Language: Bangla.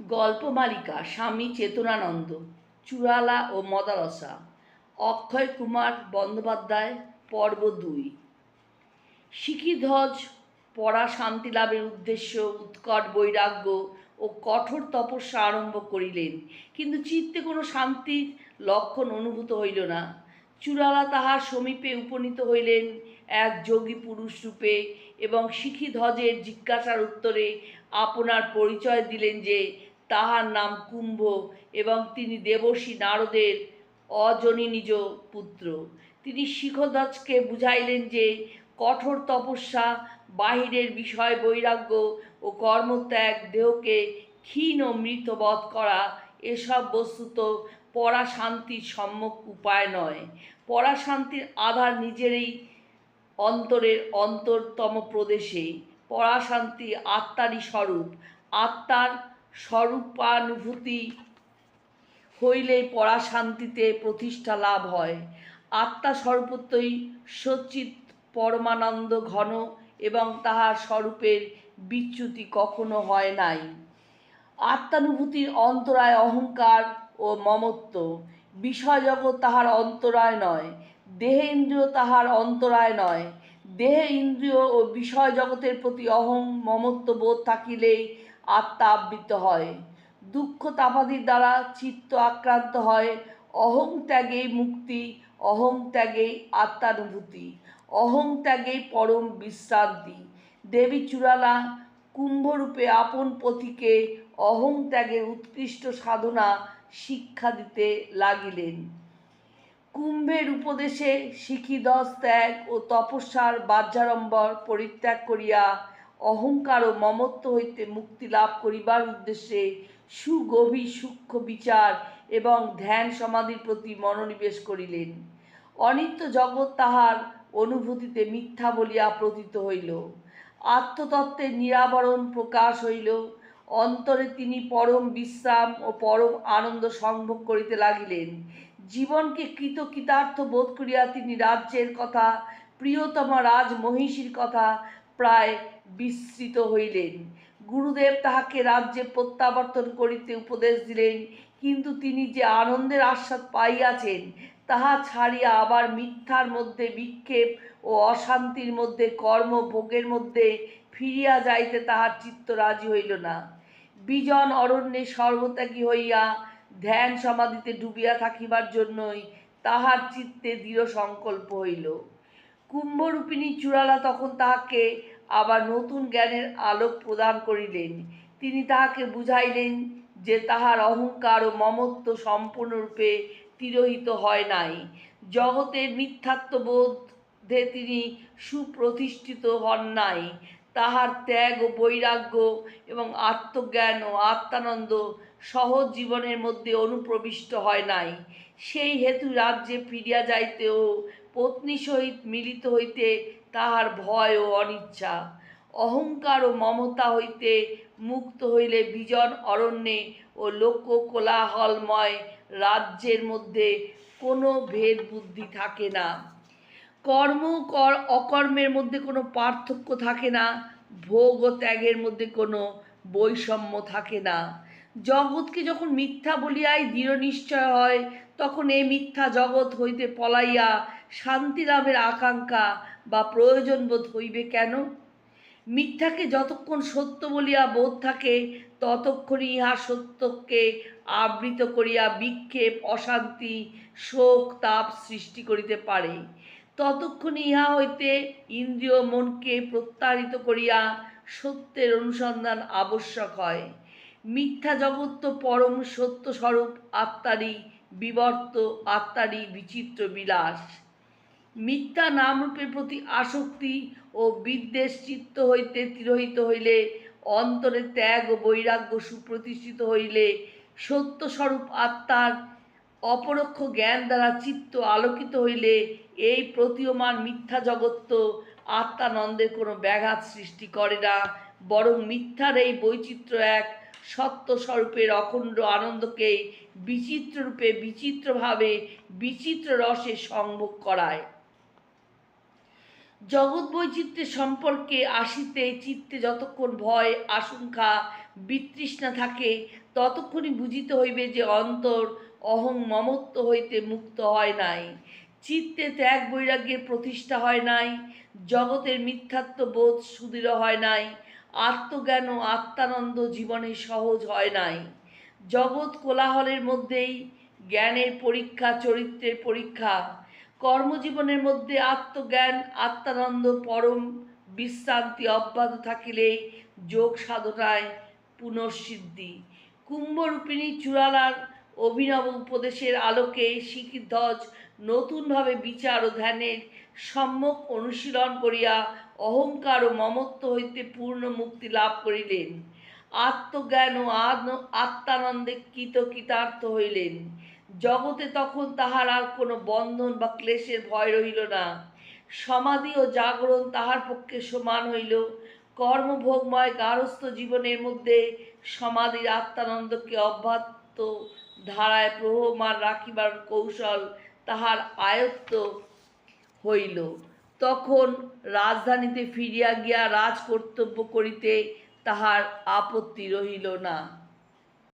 গল্পমালিকা স্বামী চেতনানন্দ, চূড়ালা ও মদালসা অক্ষয় কুমার বন্দ্যোপাধ্যায়, পর্ব দুই। শিখিধ্বজ পড়া শান্তি লাভের উদ্দেশ্য, উৎকট বৈরাগ্য ও কঠোর তপস্যা আরম্ভ করিলেন। কিন্তু চিত্তে কোনো শান্তির লক্ষণ অনুভূত হইল না। চূড়ালা তাহার সমীপে উপনীত হইলেন এক যোগী পুরুষ রূপে এবং শিখি ধ্বজের জিজ্ঞাসার উত্তরে আপনার পরিচয় দিলেন যে তাহার নাম কুম্ভ এবং তিনি দেবশী নারদের অজনী নিজ পুত্র। তিনি শিখধ্বজকে বুঝাইলেন যে কঠোর তপস্যা, বাহিরের বিষয় বৈরাগ্য ও কর্মত্যাগ, দেহকে ক্ষীণ ও মৃতবধ করা, এসব বস্তুত পরা শান্তির সম্যক উপায় নয়। পরা শান্তির আধার নিজেরই অন্তরের অন্তরতম প্রদেশে। পরাশান্তি আত্মারই স্বরূপ। আত্মার স্বরূপানুভূতি হইলেই পরাশান্তিতে প্রতিষ্ঠা লাভ হয়। আত্মা স্বরূপতই সচিত পরমানন্দ ঘন এবং তাহার স্বরূপের বিচ্যুতি কখনো হয় নাই। আত্মানুভূতির অন্তরায় অহংকার ও মমত্ব বিষয়জগৎ তাহার অন্তরায় নয় দেহে ইন্দ্রিয় তাহার অন্তরায় নয়। দেহে ইন্দ্রিয় ও বিষয় জগতের প্রতি অহং মমত্ব বোধ থাকিলেই আত্মা আবৃত হয়। দুঃখ তাপাদির দ্বারা চিত্ত আক্রান্ত হয়। অহং ত্যাগেই মুক্তি, অহং ত্যাগেই আত্মানুভূতি, অহং ত্যাগেই পরম বিশ্রান্তি। দেবী চূড়ালা কুম্ভরূপে আপন পথিকে অহং ত্যাগের উৎকৃষ্ট সাধনা শিক্ষা দিতে লাগিলেন। কুম্ভের উপদেশে শিখিদস ত্যাগ ও তপস্যার বাহ্যাড়ম্বর পরিত্যাগ করিয়া অহংকার ও মমত্ব হইতে মুক্তি লাভ করিবার উদ্দেশ্যে সুগভীর সূক্ষ্ম বিচার এবং ধ্যান সমাধির প্রতি মনোনিবেশ করিলেন। অনিত্য জগৎ তাহার অনুভূতিতে মিথ্যা বলিয়া প্রতীত হইল। আত্মতত্ত্বের নিরাবরণ প্রকাশ হইল। অন্তরে তিনি পরম বিশ্রাম ও পরম আনন্দ সম্ভোগ করিতে লাগিলেন। জীবনকে কৃত কৃতার্থ বোধ করিয়া তিনি রাজ্যের কথা, প্রিয়তমা রাজ মহিষীর কথা প্রায় বিস্মৃত হইলেন। গুরুদেব তাহাকে রাজ্যে প্রত্যাবর্তন করিতে উপদেশ দিলেন, কিন্তু তিনি যে আনন্দের আস্বাদ পাইয়াছেন তাহা ছাড়িয়া আবার মিথ্যার মধ্যে বিক্ষেপ ও অশান্তির মধ্যে কর্ম ভোগের মধ্যে ফিরিয়া যাইতে তাহার চিত্ত রাজি হইল না। বিজন অরণ্যে সর্বত্যাগী হইয়া ধ্যান সমাধিতে ডুবিয়া থাকিবার জন্যই তাহার চিত্তে দৃঢ় সংকল্প হইল। কুম্ভরূপিণী চূড়ালা তখন তাহাকে আবার নতুন জ্ঞানের আলোক প্রদান করিলেন। তিনি তাহাকে বুঝাইলেন যে তাহার অহংকার ও মমত্ব সম্পূর্ণরূপে তিরোহিত হয় নাই। জগতের মিথ্যাত্ববোধে তিনি সুপ্রতিষ্ঠিত হন নাই। তাহার ত্যাগ ও বৈরাগ্য এবং আত্মজ্ঞান ও আত্মানন্দ সহজ জীবনের মধ্যে অনুপ্রবিষ্ট হয় নাই। সেই হেতু রাজ্যে ফিরিয়া যাইতে ও পত্নী সহিত মিলিত হইতে তাহার ভয় ও অনিচ্ছা অহংকার ও মমতা হইতে মুক্ত হইলে বিজন অরণ্যে ও লোক কোলাহলময় রাজ্যের মধ্যে কোনো ভেদ বুদ্ধি থাকে না। কর্ম কর, অকর্মের মধ্যে কোনো পার্থক্য থাকে না। ভোগ ও ত্যাগের মধ্যে কোনো বৈষম্য থাকে না। জগৎকে যখন মিথ্যা বলিয়াই দৃঢ় নিশ্চয় হয়, তখন এই মিথ্যা জগৎ হইতে পলাইয়া শান্তি লাভের আকাঙ্ক্ষা বা প্রয়োজন বোধ হইবে কেন? মিথ্যাকে যতক্ষণ সত্য বলিয়া বোধ থাকে, ততক্ষণই ইহা সত্যকে আবৃত করিয়া বিক্ষেপ, অশান্তি, শোক, তাপ সৃষ্টি করিতে পারে। ততক্ষণ ইহা হইতে ইন্দ্রিয় মনকে প্রত্যাহৃত করিয়া সত্যের অনুসন্ধান আবশ্যক হয়। মিথ্যা জগৎ তো পরম সত্যস্বরূপ, আত্মারই বিবর্ত, আত্মারই বিচিত্র বিলাস। মিথ্যা নামরূপের প্রতি আসক্তি ও বিদ্বেষ চিত্ত হইতে তিরোহিত হইলে, অন্তরে ত্যাগ ও বৈরাগ্য সুপ্রতিষ্ঠিত হইলে, সত্যস্বরূপ আত্মার অপরোক্ষ জ্ঞান দ্বারা চিত্ত আলোকিত হইলে, এই প্রতীয়মান মিথ্যা জগৎ তো আত্মানন্দের কোনো ব্যাঘাত সৃষ্টি করে না। বরং মিথ্যার এই বৈচিত্র্য এক সত্য স্বরূপের অখণ্ড আনন্দকেই বিচিত্র রূপে বিচিত্রভাবে বিচিত্র রসে সংভোগ করায়। জগৎ বৈচিত্র্যের সম্পর্কে আসিতে চিত্তে যতক্ষণ ভয়, আশঙ্কা, বিতৃষ্ণা থাকে, ততক্ষণই বুঝিতে হইবে যে অন্তর অহং মমত্ব হইতে মুক্ত হয় নাই। চিত্তে ত্যাগ বৈরাগ্যের প্রতিষ্ঠা হয় নাই, জগতের মিথ্যাত্ব বোধ সুদৃঢ় হয় নাই, আত্মজ্ঞান ও আত্মানন্দ জীবনে সহজ হয় নাই। জগৎ কোলাহলের মধ্যেই জ্ঞানের পরীক্ষা, চরিত্রের পরীক্ষা কর্মজীবনের মধ্যে আত্মজ্ঞান, আত্মানন্দ, পরম বিশ্রান্তি অব্যাহত থাকিলেই যোগ সাধনায় পুনঃসিদ্ধি। কুম্ভরূপিণী চূড়ালার অভিনব উপদেশের আলোকে শিখিধ্বজ নতুনভাবে বিচার ও ধ্যানের সম্যক অনুশীলন করিয়া অহংকার ও মমত্ব হইতে পূর্ণ মুক্তি লাভ করিলেন। আত্মজ্ঞান ও আত্মানন্দে কৃতকৃতার্থ হইলেন। জগতে তখন তাহার আর কোনো বন্ধন বা ক্লেশের ভয় রহিল না। সমাধি ও জাগরণ তাহার পক্ষে সমান হইল। কর্মভোগময় গারস্থ জীবনের মধ্যে সমাধির আত্মানন্দকে অব্যাহত ধারায় প্রহমান রাখিবার কৌশল তাহার আয়ত্ত হইল। তখন রাজধানীতে ফিরিয়া গিয়া রাজ কর্তব্য করিতে তাহার আপত্তি রহিল না।